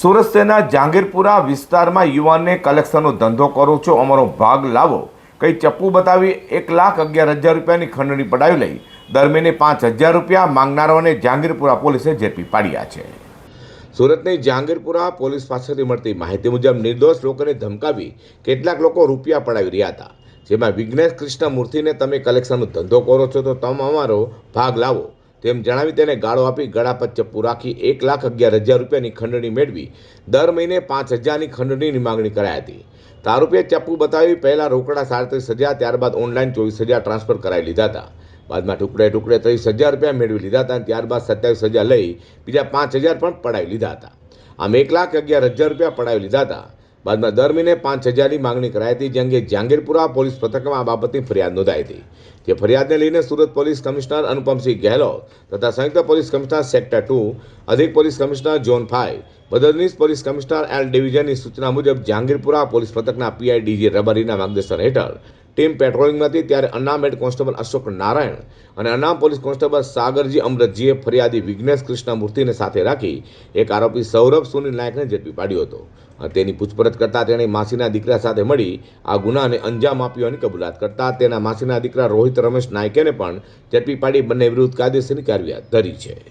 સુરત શહેરના જહાંગીરપુરા વિસ્તારમાં યુવાનને કલેક્શનનો ધંધો કરો છો, અમારો ભાગ લાવો. કંઈ ચપ્પુ બતાવી એક લાખ અગિયાર હજાર રૂપિયાની ખંડણી પડાવી લઈ દર મહિને પાંચ હજાર રૂપિયા માંગનારાઓને જહાંગીરપુરા પોલીસે ઝડપી પાડ્યા છે. સુરતની જહાંગીરપુરા પોલીસ પાસેથી મળતી માહિતી મુજબ નિર્દોષ લોકોને ધમકાવી કેટલાક લોકો રૂપિયા પડાવી રહ્યા હતા. જેમાં વિઘ્નેશ કૃષ્ણમૂર્તિને તમે કલેક્શનનો ધંધો કરો છો તો તમે અમારો ભાગ લાવો. તેમ જણાવી તેને ગાળો આપી ગળા પર ચપ્પુ રાખી એક લાખ અગિયાર હજાર રૂપિયાની ખંડણી મેળવી. દર મહિને પાંચ હજારની ખંડણીની માંગણી કરાઈ હતી. તારૂપીએ ચપ્પુ બતાવી પહેલા રોકડા સાડત્રીસ હજાર, ત્યારબાદ ઓનલાઈન ચોવીસ હજાર ટ્રાન્સફર કરાવી લીધા હતા. બાદમાં ટુકડે ટુકડે ત્રીસ હજાર રૂપિયા મેળવી લીધા હતા અને ત્યારબાદ સત્યાવીસ હજાર લઈ બીજા પાંચ હજાર પણ પડાવી લીધા હતા. આમ એક લાખ અગિયાર હજાર રૂપિયા પડાવી લીધા હતા. બાદમાં દર મહિને પાંચ હજારની માંગણી કરાઈ હતી, જે અંગે જહાંગીરપુરા પોલીસ પથકમાં આ બાબતની ફરિયાદ નોંધાઈ હતી. જે ફરિયાદને લઈને સુરત પોલીસ કમિશનર અનુપમસિંહ ગહેલોત તથા સંયુક્ત પોલીસ કમિશનર સેક્ટર ટુ, અધિક પોલીસ કમિશનર જોન ફાઈવ મદદનીશ પોલીસ કમિશનર એલ ડિવિઝનની સૂચના મુજબ જહાંગીરપુરા પોલીસ પથકના પીઆઈ ડીજી રબારીના માર્ગદર્શન હેઠળ ટીમ પેટ્રોલિંગમાં હતી ત્યારે અનામ હેડ કોન્સ્ટેબલ અશોક નારાયણ અને અનામ પોલીસ કોન્સ્ટેબલ સાગરજી અમરતજીએ ફરિયાદી વિઘ્નેશ કૃષ્ણમૂર્તિને સાથે રાખી એક આરોપી સૌરભ સુનિલ નાયકને ઝડપી પાડ્યો હતો. તેની પૂછપરછ કરતાં તેણે માસીના દીકરા સાથે મળી આ ગુનાને અંજામ આપ્યો અને કબૂલાત કરતા તેના માસીના દીકરા રોહિત રમેશ નાયકેને પણ ઝડપી પાડી બંને વિરુદ્ધ કાયદેસરની કાર્યવાહી ધરી છે.